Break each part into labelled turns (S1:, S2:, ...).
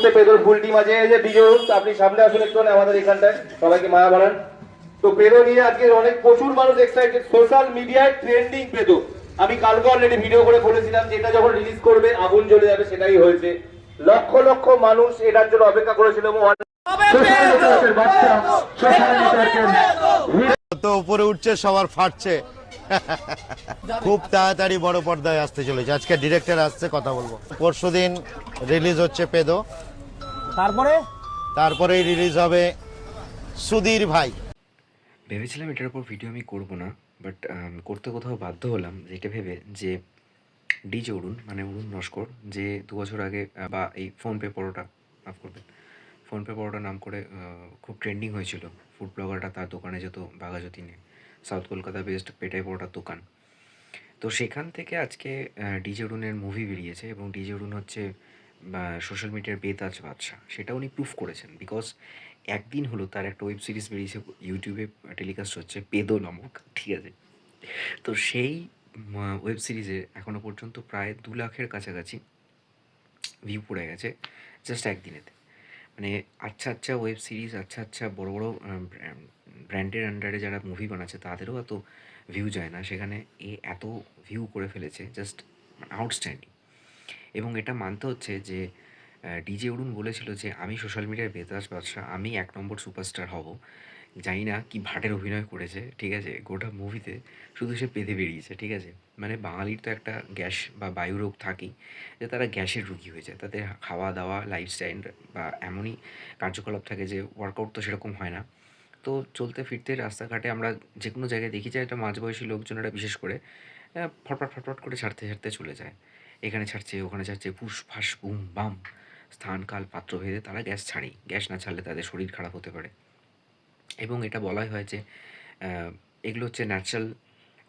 S1: মুহূর্তে পেদোর full team আছে এই যে বিজয় আপনি সামনে আসুন একটু আমাদের এখানটায় সবাইকে মায়া বাড়ান তো পেদো নিয়ে আজকে অনেক প্রচুর মানুষ এক্সাইটেড সোশ্যাল মিডিয়ায় ট্রেন্ডিং পেদো। আমি কালকে অলরেডি ভিডিও করে বলেছিলাম যে এটা যখন রিলিজ করবে আগুন জ্বলে যাবে সেটাই হয়েছে। লক্ষ লক্ষ মানুষ এটার জন্য অপেক্ষা করেছিল
S2: তো উপরে উঠছে সবার ফাটছে। খুব তাড়াতাড়ি বড় পর্দায় আসতে চলেছে। আজকে ডিরেক্টর আসছে কথা বলব। পরশু দিন রিলিজ হচ্ছে পেদো।
S3: তারপরে?
S2: তারপরেই রিলিজ হবে সুধীর ভাই।
S4: ভেবেছিলাম এটার উপর ভিডিও আমি করব না বাট করতে কোথাও বাধ্য হলাম যেটা ভেবে যে ডিজে অরুণ মানে অরুণ নস্কর যে দু বছর আগে বা এই ফোনপে পরোটা মাফ করবেন ফোনপে পরোটা নাম করে খুব ট্রেন্ডিং হয়েছিল। ফুড ব্লগারটা তার দোকানে যেত বাঘাযতীনে সাউথ কলকাতা বেস্ট পেটাই পরোটার দোকান। তো সেখান থেকে আজকে ডিজে অরুণের মুভি বেরিয়েছে এবং ডিজে অরুণ হচ্ছে সোশ্যাল মিডিয়ার বেতাজ বাদশা সেটা উনি প্রুফ করেছেন বিকজ একদিন হলো তার একটা ওয়েব সিরিজ বেরিয়েছে ইউটিউবে টেলিকাস্ট হচ্ছে পেদো নামক, ঠিক আছে? তো সেই ওয়েব সিরিজে এখনও পর্যন্ত প্রায় দু লাখের কাছাকাছি ভিউ পড়ে গেছে জাস্ট একদিনেতে। মানে আচ্ছা আচ্ছা ওয়েব সিরিজ আচ্ছা আচ্ছা বড় বড় ব্র্যান্ডের আন্ডারে যারা মুভি বানাচ্ছে তাদেরও এত ভিউ যায় না। সেখানে এ এত ভিউ করে ফেলেছে জাস্ট আউটস্ট্যান্ডিং এবং এটা মানতে হচ্ছে যে ডিজে অরুণ বলেছিল যে, আমি সোশ্যাল মিডিয়ার বেতাস বাদশাহ, আমি এক নম্বর সুপারস্টার হব। জানি না কি ভাটের অভিনয় করেছে, ঠিক আছে? গোটা মুভিতে শুধু সে পেতে বেরিয়েছে, ঠিক আছে? মানে বাঙালির তো একটা গ্যাস বা বায়ু রোগ থাকেই, যে তারা গ্যাসের রুগী হয়ে যায়। তাদের খাওয়া দাওয়া লাইফস্টাইল বা এমনই কার্যকলাপ থাকে যে ওয়ার্কআউট তো সেরকম হয় না। তো চলতে ফিরতে রাস্তাঘাটে আমরা যে কোনো জায়গায় দেখি যায় একটা মাঝবয়সী লোকজনেরা বিশেষ করে ফটফট ফটফট করে ছাড়তে ছাড়তে চলে যায়। এখানে ছাড়ছে, ওখানে ছাড়ছে ফুস ফাঁস বুম, বাম। স্থান, কাল, পাত্র ভেদে তারা গ্যাস ছাড়ে। গ্যাস না ছাড়লে তাদের শরীর খারাপ হতে পারে। এবং এটা বলাই হয় যে এগুলো হচ্ছে ন্যাচারাল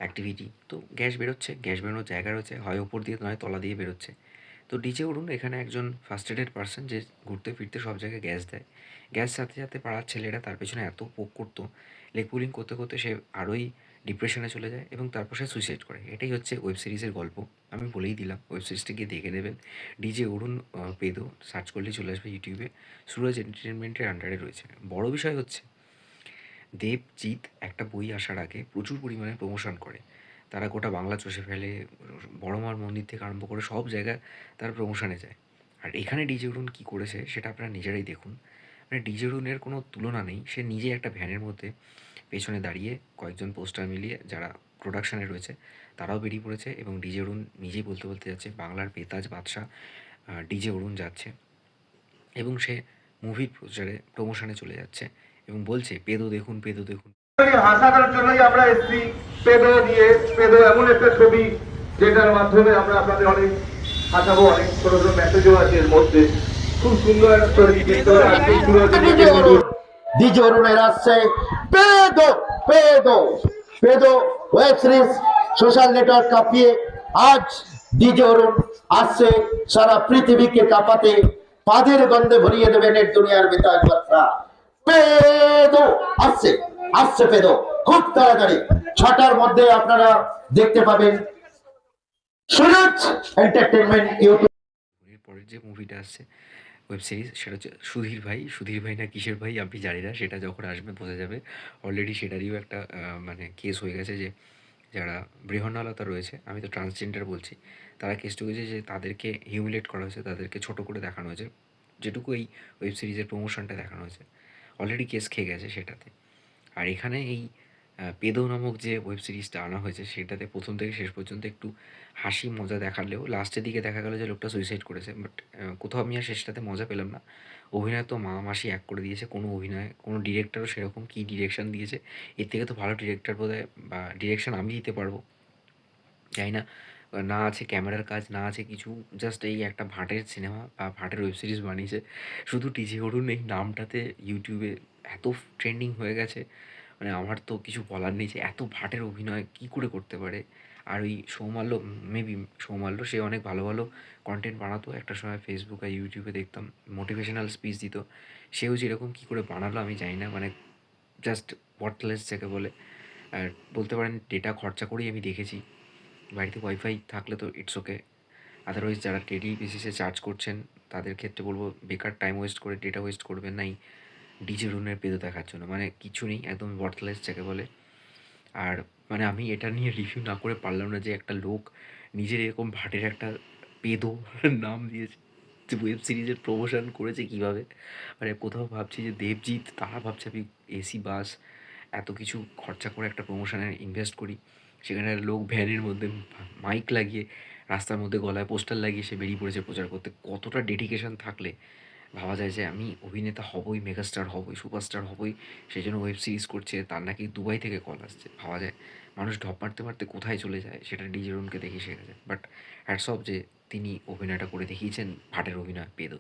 S4: অ্যাক্টিভিটি তো গ্যাস বেরোচ্ছে, গ্যাস বেরোনোর জায়গা রয়েছে, হয় ওপর দিয়ে নয়, তলা দিয়ে বেরোচ্ছে। তো ডিজে অরুণ এখানে একজন ফার্স্টেডেড পার্সন যে ঘুরতে ফিরতে সব জায়গায় গ্যাস দেয়। গ্যাস সাথে সাথে পাড়ার ছেলেরা তার পেছনে এত পোক করতো, লেগ পুলিং করতে করতে সে আরোই ডিপ্রেশনে চলে যায় এবং তারপর সে সুইসাইড করে। এটাই হচ্ছে ওয়েব সিরিজের গল্প। আমি বলেই দিলাম ওয়েব সিরিজটি গিয়ে দেখে নেবেন। ডিজে অরুণ পেদো সার্চ করলেই চলে আসবে ইউটিউবে সুরজ এন্টারটেনমেন্টের আন্ডারে রয়েছে। বড় বিষয় হচ্ছে, দেবজিৎ একটা বই আসার আগে প্রচুর পরিমাণে প্রমোশন করে। তারা গোটা বাংলা চষে ফেলে বড়মার মন্দির থেকে আরম্ভ করে সব জায়গায় তারা প্রমোশনে যায়। আর এখানে ডিজে অরুণ কী করেছে, সেটা আপনারা নিজেরাই দেখুন। মানে ডিজে অরুণের কোনো তুলনা নেই, সে নিজে একটা ভ্যানের মধ্যে পেছনে দাঁড়িয়ে কয়েকজন পোস্টার মিলিয়ে যারা প্রোডাকশানে রয়েছে তারাও বেরিয়ে পড়েছে এবং ডিজে অরুণ নিজেই বলতে বলতে যাচ্ছে বাংলার পেতাজ বাদশাহ ডিজে অরুণ যাচ্ছে। এবং সে মুভির প্রচারে প্রমোশনে চলে যাচ্ছে এবং বলছে পেদো দেখুন পেদো দেখুন।
S1: হাসানোর জন্যই আমরা এসেছি পেদো দিয়ে পেদো এমন একটা ছবি যেটার মাধ্যমে আমরা আপনাদের অনেক হাসাবো অনেক ছোট ছোট মেসেজও আছে এর মধ্যে। খুব সুন্দর একটা ছবি কিন্তু আজকে শুরু হচ্ছে
S5: ডিজে অরুণ ডিজে অরুণের আসছে পেদো পেদো পেদো ওয়েব সিরিজ সোশ্যাল নেটওয়ার্ক কাঁপিয়ে আজ ডিজে অরুণ আসছে সারা পৃথিবীকে কাঁপাতে, পাদের গন্ধে ভরিয়ে দেবে নেট দুনিয়ার বেতাজ বার্তা পেদো আসছে আসছে পেদো, খুব তাড়াতাড়ি। ছটার মধ্যে আপনারা দেখতে পাবেন সুরজ এন্টারটেনমেন্ট ইউটিউব।
S4: এর যে মুভিটা আসছে ওয়েব সিরিজ সেটা হচ্ছে সুধীর ভাই। সুধীর ভাই না কিসের ভাই আপনি জানি না, সেটা যখন আসবে বোঝা যাবে। অলরেডি সেটারইও একটা মানে কেস হয়ে গেছে যে যারা বৃহন্নলতা রয়েছে, আমি তো ট্রান্সজেন্ডার বলছি, তারা কেস ঢুকেছে যে তাদেরকে হিউমিলেট করা হয়েছে, তাদেরকে ছোট করে দেখানো হয়েছে। যেটুকু এই ওয়েব সিরিজের প্রমোশনটা দেখানো হয়েছে। অলরেডি কেস খেয়ে গেছে সেটাতে। আর এখানে এই পেদো নামক যে ওয়েব সিরিজটা আনা হয়েছে, সেটাতে প্রথম থেকে শেষ পর্যন্ত একটু হাসি মজা দেখালেও লাস্টের দিকে দেখা গেল যে লোকটা সুইসাইড করেছে। বাট কোথাও আমি আর শেষটাতে মজা পেলাম না। অভিনয় তো মা মাসি এক করে দিয়েছে, কোনো অভিনয়, কোনো ডিরেক্টরও সেরকম কী ডিরেকশান দিয়েছে, এর থেকে তো ভালো ডিরেক্টর বোধ বা ডিরেকশান আমি দিতে পারব। জানি না না আছে ক্যামেরার কাজ, না আছে কিছু জাস্ট এই একটা ভাটের সিনেমা বা ভাটের ওয়েব সিরিজ বানিয়েছে। শুধু টিজি অরুণ এই নামটাতে ইউটিউবে এত ট্রেন্ডিং হয়ে গেছে। মানে আমার তো কিছু বলার নেই যে এত ভাটের অভিনয় কী করে করতে পারে। আর ওই সৌমাল্য মেবি সৌমাল্য, সে অনেক ভালো ভালো কন্টেন্ট বানাতো। একটা সময় ফেসবুক আর ইউটিউবে দেখতাম মোটিভেশনাল স্পিচ দিত। সেও যেরকম কী করে বানালো আমি জানি না মানে জাস্ট ওয়ার্থলেস যাকে বলে। আর বলতে পারেন ডেটা খরচা করেই আমি দেখেছি। বাড়িতে ওয়াইফাই থাকলে তো ইটস ওকে আদারওয়াইজ যারা ডেলি বেসিসে চার্জ করছেন, তাদের ক্ষেত্রে বলব, বেকার টাইম ওয়েস্ট করে ডেটা ওয়েস্ট করবেন নাই। ডিজে রুনের পেদো দেখার জন্য। মানে কিছু নেই, একদম ওয়ার্থলেস যাকে বলে। আর মানে আমি এটা নিয়ে রিভিউ না করে পারলাম না যে একটা লোক নিজের এরকম ভাটের একটা পেদো নাম দিয়েছে, যে ওয়েব সিরিজের প্রমোশন করেছে কীভাবে। মানে কোথাও ভাবছি যে দেবজিৎ, তারা ভাবছে আমি এসি বাস এত কিছু খরচা করে একটা প্রমোশনে ইনভেস্ট করি। সেখানে লোক ভ্যানের মধ্যে মাইক লাগিয়ে, রাস্তার মধ্যে গলায় পোস্টার লাগিয়ে সে বেরিয়ে পড়েছে প্রচার করতে। কতটা ডেডিকেশন থাকলে ভাবা যায় যে আমি অভিনেতা হবই, মেগাস্টার হবই, সুপারস্টার হবই, সেই জন্য ওয়েব সিরিজ করছে, তার নাকি দুবাই থেকে কল আসছে। ভাবা যায়, মানুষ ঢপ মারতে মারতে কোথায় চলে যায়, সেটা ডিজে রুমকে দেখে শেখা যায়। বাট অফ যে তিনি অভিনয়টা করে দেখিয়েছেন, ভাটের অভিনয় পেদো